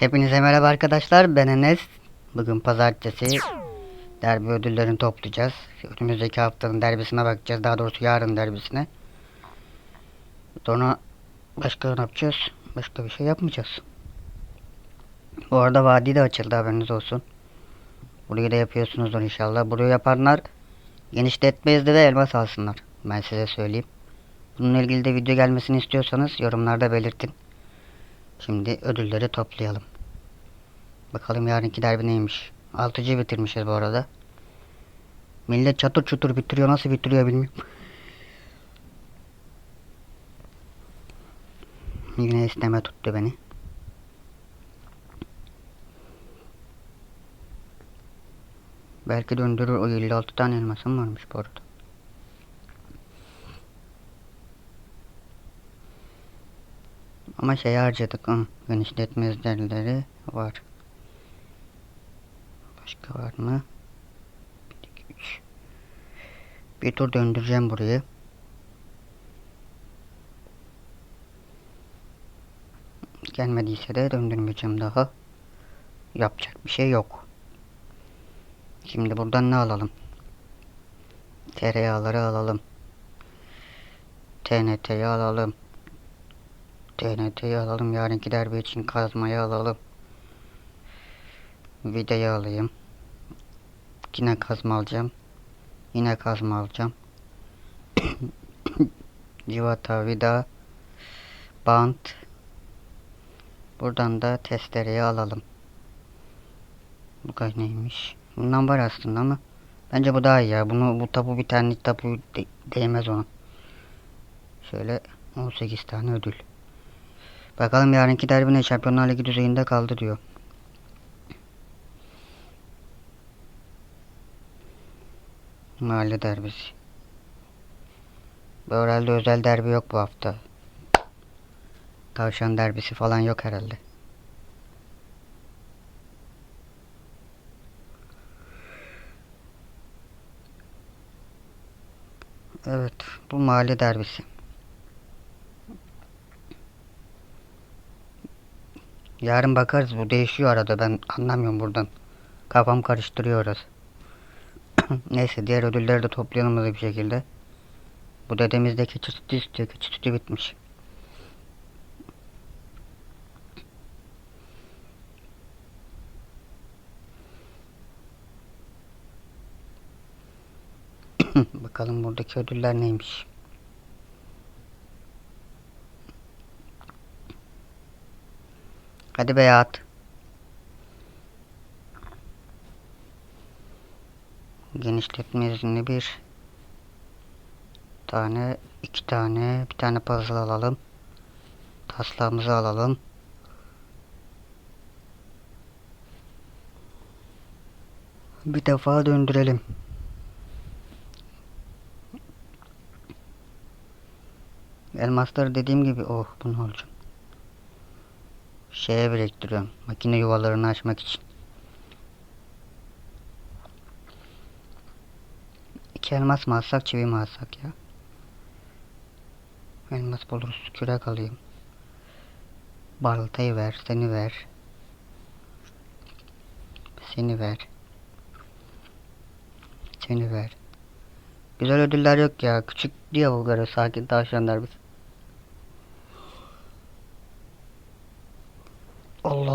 Hepinize merhaba arkadaşlar. Ben Enes. Bugün pazartesi. Derbi ödüllerini toplayacağız. Önümüzdeki haftanın derbisine bakacağız. Daha doğrusu yarın derbisine. Sonra başka ne yapacağız? Başka bir şey yapmayacağız. Bu arada vadi de açıldı haberiniz olsun. Burayı da yapıyorsunuzdur inşallah. Burayı yapanlar genişletme de elmas alsınlar. Ben size söyleyeyim. Bununla ilgili de video gelmesini istiyorsanız yorumlarda belirtin. Şimdi ödülleri toplayalım. Bakalım yarınki derbi neymiş. 6. bitirmişiz bu arada. Millet çatır çutur bitiriyor. Nasıl bitiriyor bilmiyorum. Yine isteme tuttu beni. Belki döndürür. O 56 tane elmasım varmış bu arada. Ama şey harcadık. Hı, genişletme özellikleri var. Başka var mı? 1, 2, 3. Bir tur döndüreceğim burayı. Gelmediyse de döndürmeyeceğim daha. Yapacak bir şey yok. Şimdi buradan ne alalım? Tereyağları alalım. TNT'yi alalım. TNT'yi alalım. Yarınki derbi için kazmayı alalım. Vidayı alayım. Yine kazma alacağım. Yine kazma alacağım. Civata, vida, bant. Buradan da testereyi alalım. Bu kaç neymiş? Bundan var aslında ama bence bu daha iyi ya. Bunu bu tapu bir tane tapu de- değmez ona. Şöyle 18 tane ödül. Bakalım yarınki derbi ne? Şampiyonlar Ligi düzeyinde kaldı diyor. Mahalle derbisi. Herhalde özel derbi yok bu hafta. Tavşan derbisi falan yok herhalde. Evet, bu mahalle derbisi. Yarın bakarız bu değişiyor arada ben anlamıyorum buradan. Kafam karıştırıyor orası. Neyse diğer ödülleri de toplayalım hızlı bir şekilde. Bu dedemiz de keçi sütü istiyor. Keçi sütü bitmiş. Bakalım buradaki ödüller neymiş. Hadi be at. Genişletme izni bir tane, iki tane, bir tane puzzle alalım. Taslağımızı alalım. Bir defa döndürelim. Elmasları dediğim gibi oh bunu alacağım. Şeye biriktiriyorum. Makine yuvalarını açmak için. İki elmas mı alsak çivi mi alsak ya? Elmas buluruz. Kürek alayım. Baltayı ver. Seni ver. Seni ver. Seni ver. Güzel ödüller yok ya. Küçük diye Bulgar'a sakin tavşanlar biz.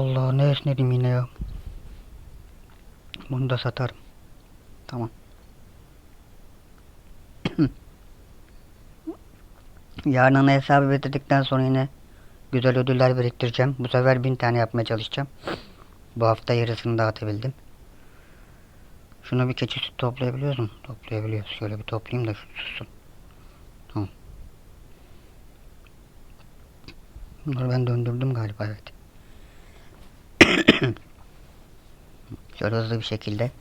Allah ne esnedim yine ya. Bunu da satarım. Tamam. Yarın hesabı bitirdikten sonra yine güzel ödüller biriktireceğim. Bu sefer bin tane yapmaya çalışacağım. Bu hafta yarısını dağıtabildim. Şunu bir keçi sütü toplayabiliyoruz mu? Toplayabiliyoruz. Şöyle bir toplayayım da şu sussun. Tamam. Bunları ben döndürdüm galiba evet. Şöyle hızlı bir şekilde.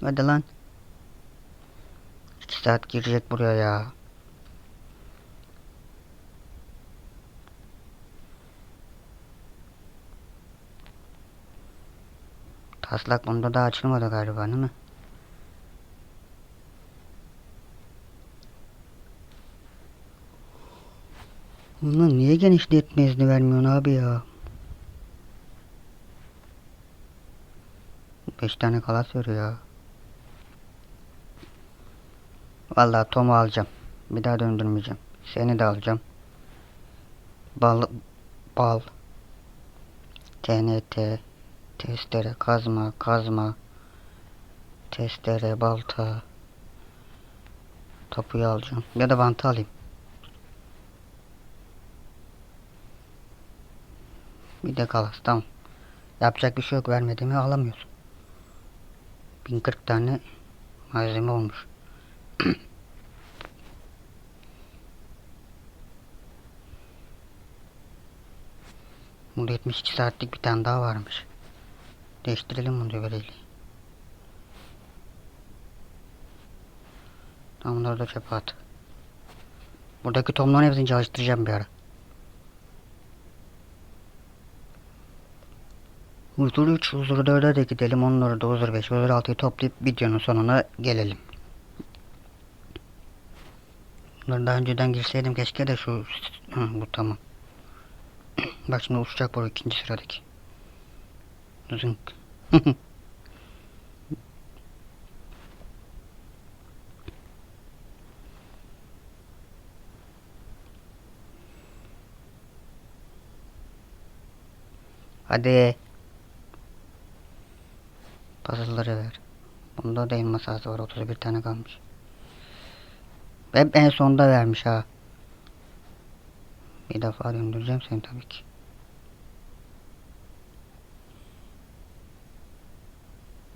Hadi lan. 2 saat girecek buraya ya. Taslak bunda da açılmadı galiba değil mi? Bunlar niye genişletme izni vermiyorsun abi ya? 5 tane kalas veriyor ya. Vallahi Tom'u alacağım. Bir daha döndürmeyeceğim. Seni de alacağım. Bal, bal, TNT, testere, kazma, kazma, testere, balta, topuyu alacağım. Ya da bantı alayım. Bir de kalas tamam. Yapacak bir şey yok vermediğimi alamıyorsun. 1040 tane malzeme olmuş. Burada 72 saatlik bir tane daha varmış. Değiştirelim bunu dübeleyle. Tamam bunları da çöpe at. Buradaki tomların hepsini çalıştıracağım bir ara. Huzur 3, huzur 4'e de gidelim. Onları da huzur 5, huzur 6'yı toplayıp videonun sonuna gelelim. Bunları daha önceden girseydim keşke de şu... Hı, bu tamam. Bak şimdi uçacak bu ikinci sıradaki. Zınk. Hadi. Puzzle'ları ver. Bunda da elma sahası var. 31 tane kalmış. Hep en sonda vermiş ha. Bir defa döndüreceğim seni tabii ki.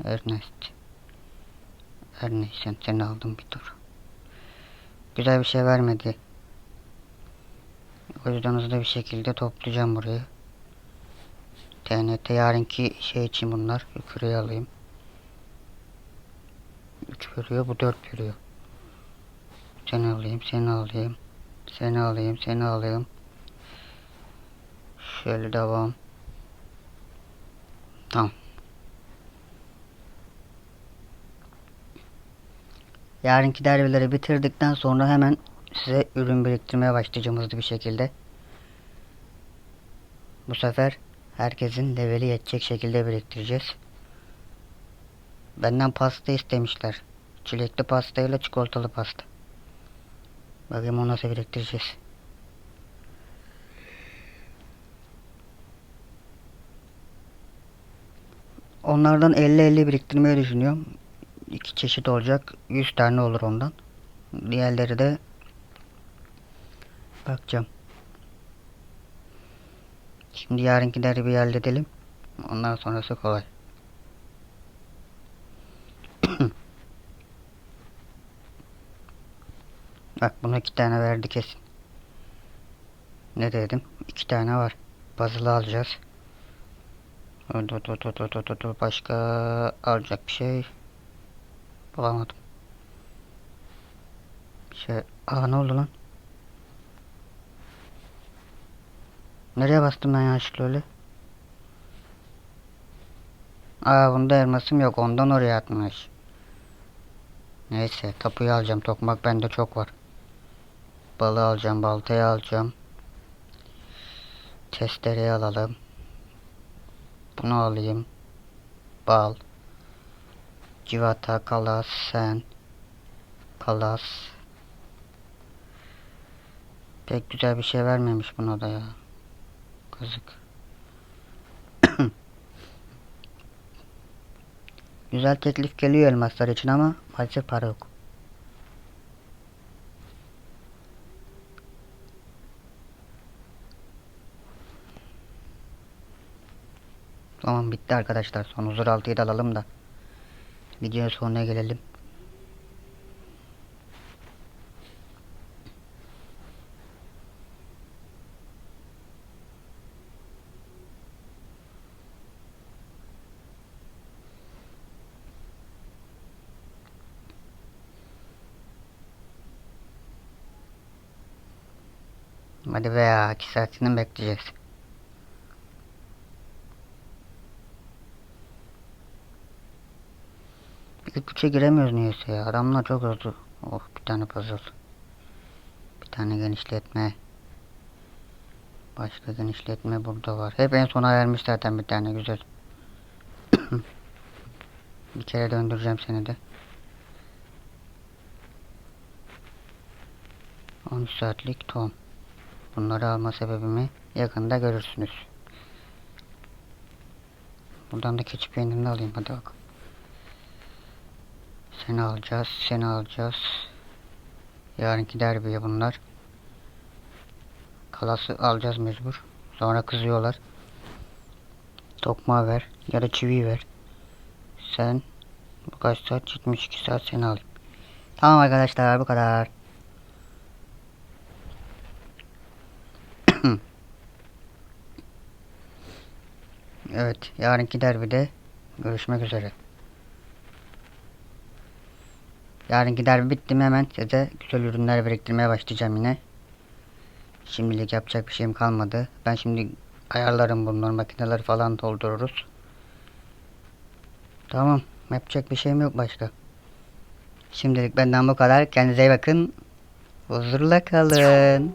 Ernest. Ernest sen seni aldım bir tur. Güzel bir şey vermedi. O yüzden hızlı bir şekilde toplayacağım burayı. TNT yarınki şey için bunlar. Küreyi alayım. 3 veriyor bu 4 veriyor. Seni alayım seni alayım. Seni alayım seni alayım. Şöyle devam. Tamam. Yarınki derbileri bitirdikten sonra hemen size ürün biriktirmeye başlayacağım hızlı bir şekilde. Bu sefer herkesin leveli yetecek şekilde biriktireceğiz. Benden pasta istemişler. Çilekli pasta ile çikolatalı pasta. Bakayım onu nasıl biriktireceğiz. Onlardan 50-50 biriktirmeyi düşünüyorum. İki çeşit olacak. 100 tane olur ondan. Diğerleri de bakacağım. Şimdi yarınkileri bir halledelim. Ondan sonrası kolay. Bak buna iki tane verdi kesin. Ne dedim? İki tane var. Puzzle alacağız. Başka alacak bir şey bulamadım. Bir şey. Aa ne oldu lan? Nereye bastım ben yanlışlıkla öyle? Aa bunda elmasım yok. Ondan oraya atmış. Neyse tapuyu alacağım. Tokmak bende çok var. Balı alacağım. Baltayı alacağım. Testereyi alalım. Bunu alayım. Bal. Civata, kalas, sen. Kalas. Pek güzel bir şey vermemiş buna da ya. Kazık. güzel teklif geliyor elmaslar için ama maalesef para yok. Tamam bitti arkadaşlar. Son huzur 6'yı da alalım da. Videonun sonuna gelelim. Hadi be ya 2 saatini mi ilk üçe giremiyoruz niyeyse ya. Adamlar çok hızlı. Oh bir tane puzzle. Bir tane genişletme. Başka genişletme burada var. Hep en sona vermiş zaten bir tane güzel. bir kere döndüreceğim seni de. 13 saatlik tom. Bunları alma sebebimi yakında görürsünüz. Buradan da keçi peynirini alayım hadi bak. Seni alacağız, seni alacağız. Yarınki derbiye bunlar. Kalası alacağız mecbur. Sonra kızıyorlar. Tokma ver ya da çivi ver. Sen bu kaç saat? 72 saat seni alayım. Tamam arkadaşlar bu kadar. evet yarınki derbide görüşmek üzere. Yarınki derbi bitti mi hemen size güzel ürünler biriktirmeye başlayacağım yine. Şimdilik yapacak bir şeyim kalmadı. Ben şimdi ayarlarım bunları makineleri falan doldururuz. Tamam yapacak bir şeyim yok başka. Şimdilik benden bu kadar. Kendinize iyi bakın. Huzurla kalın.